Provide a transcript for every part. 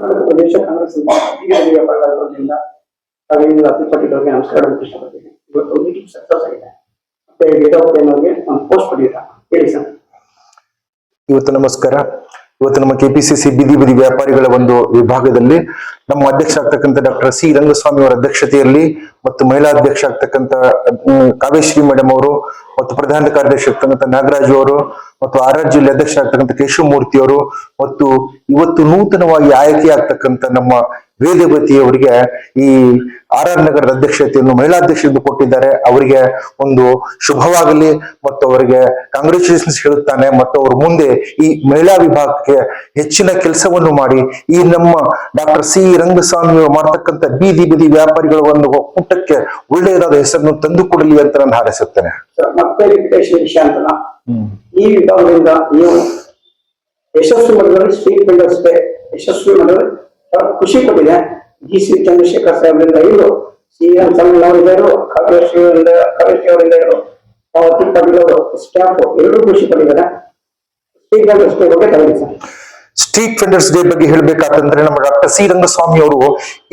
ಪ್ರದೇಶ ಕಾಂಗ್ರೆಸ್ ವ್ಯಾಪಾರದಿಂದ ಅರವಿಂದ ಅತಿಪಟ್ಟಿಗಳಿಗೆ ನಮಸ್ಕಾರ ಅಂತ ಇಷ್ಟಪಡ್ತೀನಿ. ಇವತ್ತು ಮೀಟಿಂಗ್ ಸಕ್ಸಸ್ ಆಗಿದೆ ಮತ್ತೆ ವೇದಾವತಿಯನ್ನೋರಿಗೆ ಒಂದು ಪೋಸ್ಟ್ ಪಡೆಯುತ್ತಾ. ಹೇಳಿ ಸರ್. ಇವತ್ತು ನಮಸ್ಕಾರ. ಇವತ್ತು ನಮ್ಮ ಕೆಪಿಸಿಸಿ ಬೀದಿ ಬದಿ ವ್ಯಾಪಾರಿಗಳ ಒಂದು ವಿಭಾಗದಲ್ಲಿ ನಮ್ಮ ಅಧ್ಯಕ್ಷ ಆಗ್ತಕ್ಕಂಥ ಡಾಕ್ಟರ್ ಸಿ ರಂಗಸ್ವಾಮಿ ಅವರ ಅಧ್ಯಕ್ಷತೆಯಲ್ಲಿ ಮತ್ತು ಮಹಿಳಾ ಅಧ್ಯಕ್ಷ ಆಗ್ತಕ್ಕಂಥ ಕಾವೇಶ್ರೀ ಮೇಡಮ್ ಅವರು ಮತ್ತು ಪ್ರಧಾನ ಕಾರ್ಯದರ್ಶಿ ಆಗ್ತಕ್ಕಂಥ ನಾಗರಾಜ್ ಅವರು ಮತ್ತು ಆರ್ ಆರ್ ಜಿಲ್ಲೆ ಅಧ್ಯಕ್ಷ ಆಗ್ತಕ್ಕಂಥ ಕೇಶವಮೂರ್ತಿ ಅವರು ಮತ್ತು ಇವತ್ತು ನೂತನವಾಗಿ ಆಯ್ಕೆ ಆಗ್ತಕ್ಕಂಥ ನಮ್ಮ ವೇದವತಿ ಅವರಿಗೆ ಈ ಆರ್ ಆರ್ ನಗರದ ಅಧ್ಯಕ್ಷತೆಯನ್ನು ಮಹಿಳಾ ಅಧ್ಯಕ್ಷತೆಯನ್ನು ಕೊಟ್ಟಿದ್ದಾರೆ. ಅವರಿಗೆ ಒಂದು ಶುಭವಾಗಲಿ ಮತ್ತು ಅವರಿಗೆ ಕಾಂಗ್ರೆಚುಲೇಷನ್ಸ್ ಹೇಳುತ್ತಾನೆ. ಮತ್ತು ಅವರು ಮುಂದೆ ಈ ಮಹಿಳಾ ವಿಭಾಗಕ್ಕೆ ಹೆಚ್ಚಿನ ಕೆಲಸವನ್ನು ಮಾಡಿ ಈ ನಮ್ಮ ಡಾಕ್ಟರ್ ಸಿ ರಂಗಸ್ವಾಮಿ ಅವರು ಮಾಡ್ತಕ್ಕಂಥ ಬೀದಿ ಬೀದಿ ವ್ಯಾಪಾರಿಗಳ ಒಂದು ಒಕ್ಕೂಟಕ್ಕೆ ಒಳ್ಳೆಯದಾದ ಹೆಸರನ್ನು ತಂದುಕೊಡಲಿ ಅಂತ ನಾನು ಹಾರೈಸುತ್ತೇನೆ. ಈ ವಿಭಾಗದಿಂದ ನೀವು ಯಶಸ್ವಿ ಮಾಡಿದ್ರೆ ಸ್ಟ್ರೀಟ್ ಯಶಸ್ವಿ ಮಾಡಿದ್ರೆ ಖುಷಿ ಕೊಟ್ಟಿದೆ. ಜಿ ಸಿ ಚಂದ್ರಶೇಖರ್ ಸಾಹೇಬ್ರಿಂದ ಇವರು ಸಿ ಎಂ ಅವರಿಂದ ಕಾವ್ಯಶ್ರೀ ಅವರಿಂದ ಇವರು ಪಾವತಿ ಸ್ಟಾಫ್ ಎರಡೂ ಖುಷಿ ಪಟ್ಟಿದ್ದಾರೆ. ಸ್ಪೀಕರ್ ತಗೊಳ್ಳಿ ಸರ್ ಸ್ಟ್ರೀಟ್ ಫೆಂಡರ್ಸ್ ಡೇ ಬಗ್ಗೆ ಹೇಳ್ಬೇಕಾತಂದ್ರೆ ನಮ್ಮ ಡಾಕ್ಟರ್ ಸಿ. ರಂಗಸ್ವಾಮಿ ಅವರು,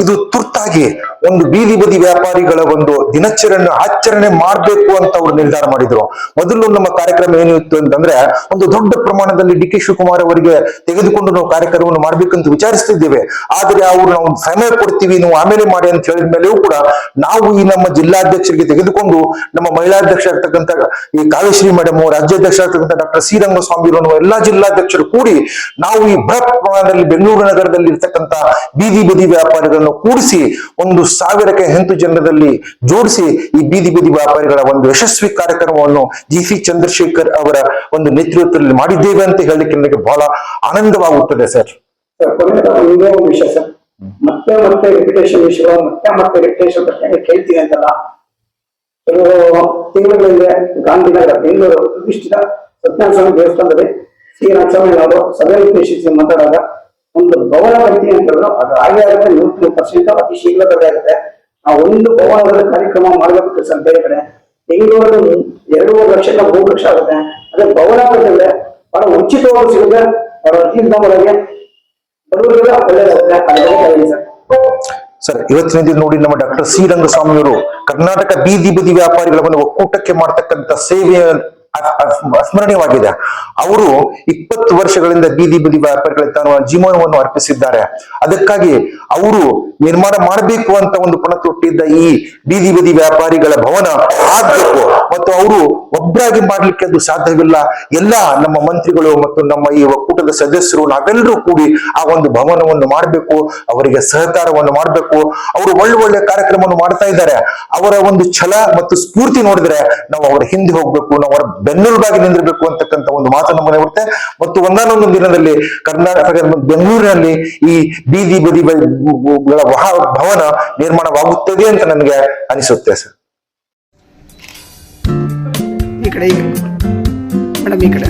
ಇದು ತುರ್ತಾಗಿ ಒಂದು ಬೀದಿ ಬದಿ ವ್ಯಾಪಾರಿಗಳ ಒಂದು ದಿನಚರಣೆ ಆಚರಣೆ ಮಾಡಬೇಕು ಅಂತ ಅವರು ನಿರ್ಧಾರ ಮಾಡಿದ್ರು. ಮೊದಲು ನಮ್ಮ ಕಾರ್ಯಕ್ರಮ ಏನು ಇತ್ತು ಅಂತಂದ್ರೆ, ಒಂದು ದೊಡ್ಡ ಪ್ರಮಾಣದಲ್ಲಿ ಡಿ. ಕೆ. ಶಿವಕುಮಾರ್ ಅವರಿಗೆ ತೆಗೆದುಕೊಂಡು ನಾವು ಕಾರ್ಯಕ್ರಮವನ್ನು ಮಾಡ್ಬೇಕಂತ ವಿಚಾರಿಸ್ತಿದ್ದೇವೆ. ಆದ್ರೆ ಅವರು ನಾವು ಸಮಯ ಕೊಡ್ತೀವಿ, ನೀವು ಆಮೇಲೆ ಮಾಡಿ ಅಂತ ಹೇಳಿದ ಮೇಲೆಯೂ ಕೂಡ ನಾವು ಈ ನಮ್ಮ ಜಿಲ್ಲಾಧ್ಯಕ್ಷರಿಗೆ ತೆಗೆದುಕೊಂಡು ನಮ್ಮ ಮಹಿಳಾಧ್ಯಕ್ಷ ಆಗ್ತಕ್ಕಂಥ ಈ ಕಾವೇಶ್ರೀ ಮೇಡಮ್ ರಾಜ್ಯಾಧ್ಯಕ್ಷ ಆಗ್ತಕ್ಕಂಥ ಡಾಕ್ಟರ್ ಸಿ. ರಂಗಸ್ವಾಮಿ ಎಲ್ಲಾ ಜಿಲ್ಲಾಧ್ಯಕ್ಷರು ಕೂಡಿ ನಾವು ಈ ಬೃಹತ್ ಪ್ರಮಾಣದಲ್ಲಿ ಬೆಂಗಳೂರು ನಗರದಲ್ಲಿ ಇರ್ತಕ್ಕಂತಹ ಬೀದಿ ಬದಿ ವ್ಯಾಪಾರಿಗಳನ್ನು ಕೂಡಿಸಿ ಒಂದು ಸಾವಿರಕ್ಕೆ ಹೆಂತು ಜನರಲ್ಲಿ ಜೋಡಿಸಿ ಈ ಬೀದಿ ಬದಿ ವ್ಯಾಪಾರಿಗಳ ಒಂದು ಯಶಸ್ವಿ ಕಾರ್ಯಕ್ರಮವನ್ನು ಜಿ ಸಿ ಚಂದ್ರಶೇಖರ್ ಅವರ ಒಂದು ನೇತೃತ್ವದಲ್ಲಿ ಮಾಡಿದ್ದೇವೆ ಅಂತ ಹೇಳಲಿಕ್ಕೆ ನನಗೆ ಬಹಳ ಆನಂದವಾಗುತ್ತದೆ ಸರ್. ಮತ್ತೆ ಮತ್ತೆ ರೆಪ್ಯುಟೇಷನ್ ವಿಷಯ, ಮತ್ತೆ ಮತ್ತೆ ರೆಪ್ಯುಟೇಷನ್ ಪ್ರಶ್ನೆ ಕೇಳ್ತೀನಿ ಅಂತಲ್ಲ. ಕೆಲವು ತಿಂಗಳಿಂದ ಗಾಂಧಿನಗರ, ಬೆಂಗಳೂರು ಪ್ರತಿಷ್ಠಿತ ಸತ್ಯನಾರಾಯಣ ದೇವಸ್ಥಾನದಲ್ಲಿ ಸಿ ನರಸಿಂಹ ಅವರು ಸಭೆ ಉದ್ದೇಶಿಸಿ ಮಾತಾಡುವಾಗ ಒಂದು ಭವನ ಕಟ್ಟಿ ಅಂತ ಹೇಳಿದ್ರು. ಅದು ಹಾಗೆ ಆಗುತ್ತೆ ನೂರು ಪರ್ಸೆಂಟ್ ಅತಿ ಶೀಘ್ರದಲ್ಲೇ ಆಗುತ್ತೆ. ಆ ಒಂದು ಭವನದ ಕಾರ್ಯಕ್ರಮ ಮಾಡಬೇಕು ಸರ್ ಬೇರೆ ಕಡೆ. ಬೆಂಗಳೂರಲ್ಲಿ ಎರಡೂವರೆ ಲಕ್ಷ ಮೂರು ಲಕ್ಷ ಆಗುತ್ತೆ. ಅದೇ ಭವನ ಕಟ್ಟಿದ್ರೆ ಬಹಳ ಉಚಿತವಾಗಿ ಸಿಗುತ್ತೆ. ಅವರ ಅರ್ಜಿದವರಿಗೆ ಬಡವರಿಗೆಲ್ಲ ಒಳ್ಳೆಯದಾಗುತ್ತೆ ಸರ್. ಇವತ್ತಿನ ದಿನ ನೋಡಿ ನಮ್ಮ ಡಾಕ್ಟರ್ ಸಿ ರಂಗಸ್ವಾಮಿ ಅವರು ಕರ್ನಾಟಕ ಬೀದಿ ಬದಿ ವ್ಯಾಪಾರಿಗಳ ಒಂದು ಒಕ್ಕೂಟಕ್ಕೆ ಮಾಡ್ತಕ್ಕಂಥ ಸೇವೆ ಅ- ಅ- ಸ್ಮರಣೀಯವಾಗಿದೆ. ಅವರು ಇಪ್ಪತ್ತು ವರ್ಷಗಳಿಂದ ಬೀದಿ ಬೀದಿ ವ್ಯಾಪಾರಿಗಳ ತಮ್ಮ ಜೀವನವನ್ನು ಅರ್ಪಿಸಿದ್ದಾರೆ. ಅದಕ್ಕಾಗಿ ಅವರು ನಿರ್ಮಾಣ ಮಾಡಬೇಕು ಅಂತ ಒಂದು ಪಣ ತೊಟ್ಟಿದ್ದ ಈ ಬೀದಿ ಬೀದಿ ವ್ಯಾಪಾರಿಗಳ ಭವನ ಆಗಬೇಕು. ಮತ್ತು ಅವರು ಒಬ್ಬರಾಗಿ ಮಾಡ್ಲಿಕ್ಕೆ ಅದು ಸಾಧ್ಯವಿಲ್ಲ. ಎಲ್ಲ ನಮ್ಮ ಮಂತ್ರಿಗಳು ಮತ್ತು ನಮ್ಮ ಈ ಒಕ್ಕೂಟದ ಸದಸ್ಯರು ನಾವೆಲ್ಲರೂ ಕೂಡಿ ಆ ಒಂದು ಭವನವನ್ನು ಮಾಡಬೇಕು. ಅವರಿಗೆ ಸಹಕಾರವನ್ನು ಮಾಡಬೇಕು. ಅವರು ಒಳ್ಳೆ ಒಳ್ಳೆ ಕಾರ್ಯಕ್ರಮವನ್ನು ಮಾಡ್ತಾ ಇದ್ದಾರೆ. ಅವರ ಒಂದು ಛಲ ಮತ್ತು ಸ್ಫೂರ್ತಿ ನೋಡಿದ್ರೆ ನಾವು ಅವರ ಹಿಂದೆ ಹೋಗ್ಬೇಕು. ನಾವು ಅವರ ಬೆನ್ನೆಲುಬಾಗಿ ನಿಂದಿರಬೇಕು ಅಂತಕ್ಕಂಥ ಒಂದು ಮಾತನ್ನು ಮನೆ ಬರುತ್ತೆ. ಮತ್ತು ಒಂದಾನೊಂದು ದಿನದಲ್ಲಿ ಕರ್ನಾಟಕ, ಬೆಂಗಳೂರಿನಲ್ಲಿ ಈ ಬೀದಿ ಬದಿ ಭವನ ನಿರ್ಮಾಣವಾಗುತ್ತದೆ ಅಂತ ನನಗೆ ಅನಿಸುತ್ತೆ, ಸರ್. ಈ ಕಡೆ. ಮೇಡಮ್, ಈ ಕಡೆ.